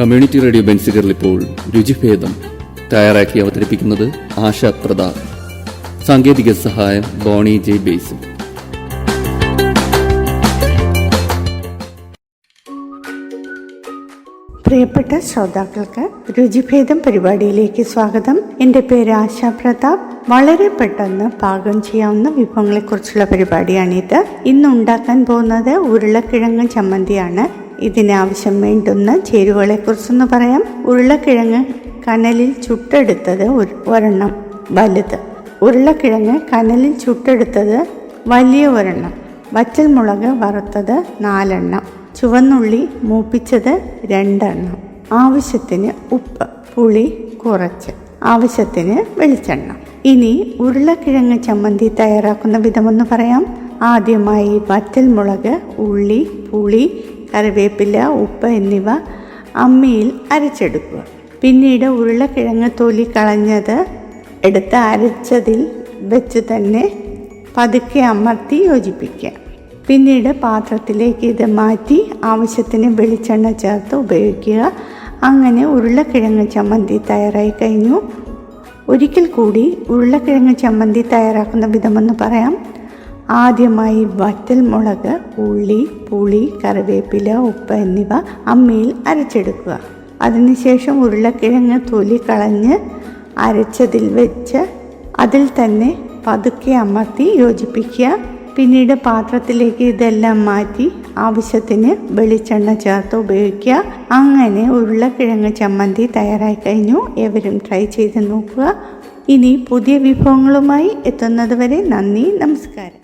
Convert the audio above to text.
Community radio ബെൻസിഗറിൽ ഇപ്പോൾ രുചിഭേദം തയ്യാറാക്കി അവതരിപ്പിക്കുന്നത് ആശ പ്രതാപ് സാങ്കേതിക സഹായം ബോണി ജെ ബേസ്. പ്രിയപ്പെട്ട ശ്രോതാക്കൾക്ക് രുചിഭേദം പരിപാടിയിലേക്ക് സ്വാഗതം. എന്റെ പേര് ആശാ പ്രതാപ്. വളരെ പെട്ടെന്ന് പാകം ചെയ്യാവുന്ന വിഭവങ്ങളെക്കുറിച്ചുള്ള പരിപാടിയാണിത്. ഇന്ന് ഉണ്ടാക്കാൻ പോകുന്നത് ഉരുളക്കിഴങ്ങ് ചമ്മന്തിയാണ്. ഇതിനാവശ്യം വേണ്ടുന്ന ചേരുവകളെക്കുറിച്ചൊന്ന് പറയാം. ഉരുളക്കിഴങ്ങ് കനലിൽ ചുട്ടെടുത്തത് ഒരു- ഒരെണ്ണം വലുത്. ഉരുളക്കിഴങ്ങ് കനലിൽ ചുട്ടെടുത്തത് വലിയ ഒരെണ്ണം. വറ്റൽമുളക് വറുത്തത് നാലെണ്ണം. ചുവന്നുള്ളി മൂപ്പിച്ചത് രണ്ടെണ്ണം. ആവശ്യത്തിന് ഉപ്പ് പുളി കുറച്ച്. ആവശ്യത്തിന് വെളിച്ചെണ്ണ. ഇനി ഉരുളക്കിഴങ്ങ് ചമ്മന്തി തയ്യാറാക്കുന്ന വിധമൊന്ന് പറയാം. ആദ്യമായി വറ്റൽമുളക് ഉള്ളി പുളി കറിവേപ്പില ഉപ്പ് എന്നിവ അമ്മിയിൽ അരച്ചെടുക്കുക. പിന്നീട് ഉരുളക്കിഴങ്ങ് തൊലി കളഞ്ഞത് എടുത്ത് അരച്ചതിൽ വെച്ച് തന്നെ പതുക്കെ അമർത്തി യോജിപ്പിക്കുക. പിന്നീട് പാത്രത്തിലേക്ക് ഇത് മാറ്റി ആവശ്യത്തിന് വെളിച്ചെണ്ണ ചേർത്ത് ഉപയോഗിക്കുക. അങ്ങനെ ഉരുളക്കിഴങ്ങ് ചമ്മന്തി തയ്യാറായി കഴിഞ്ഞു. ഒരിക്കൽ കൂടി ഉരുളക്കിഴങ്ങ് ചമ്മന്തി തയ്യാറാക്കുന്ന വിധമെന്ന് പറയാം. ആദ്യമായി വറ്റൽ മുളക് ഉള്ളി പുളി കറിവേപ്പില ഉപ്പ് എന്നിവ അമ്മിയിൽ അരച്ചെടുക്കുക. അതിനുശേഷം ഉരുളക്കിഴങ്ങ് തൊലി കളഞ്ഞ് അരച്ചതിൽ വെച്ച് അതിൽ തന്നെ പതുക്കെ അമർത്തി യോജിപ്പിക്കുക. പിന്നീട് പാത്രത്തിലേക്ക് ഇതെല്ലാം മാറ്റി ആവശ്യത്തിന് വെളിച്ചെണ്ണ ചേർത്ത് ഉപയോഗിക്കുക. അങ്ങനെ ഉരുളക്കിഴങ്ങ് ചമ്മന്തി തയ്യാറായി കഴിഞ്ഞു. എവരും ട്രൈ ചെയ്ത് നോക്കുക. ഇനി പുതിയ വിഭവങ്ങളുമായി എത്തുന്നതുവരെ നന്ദി നമസ്കാരം.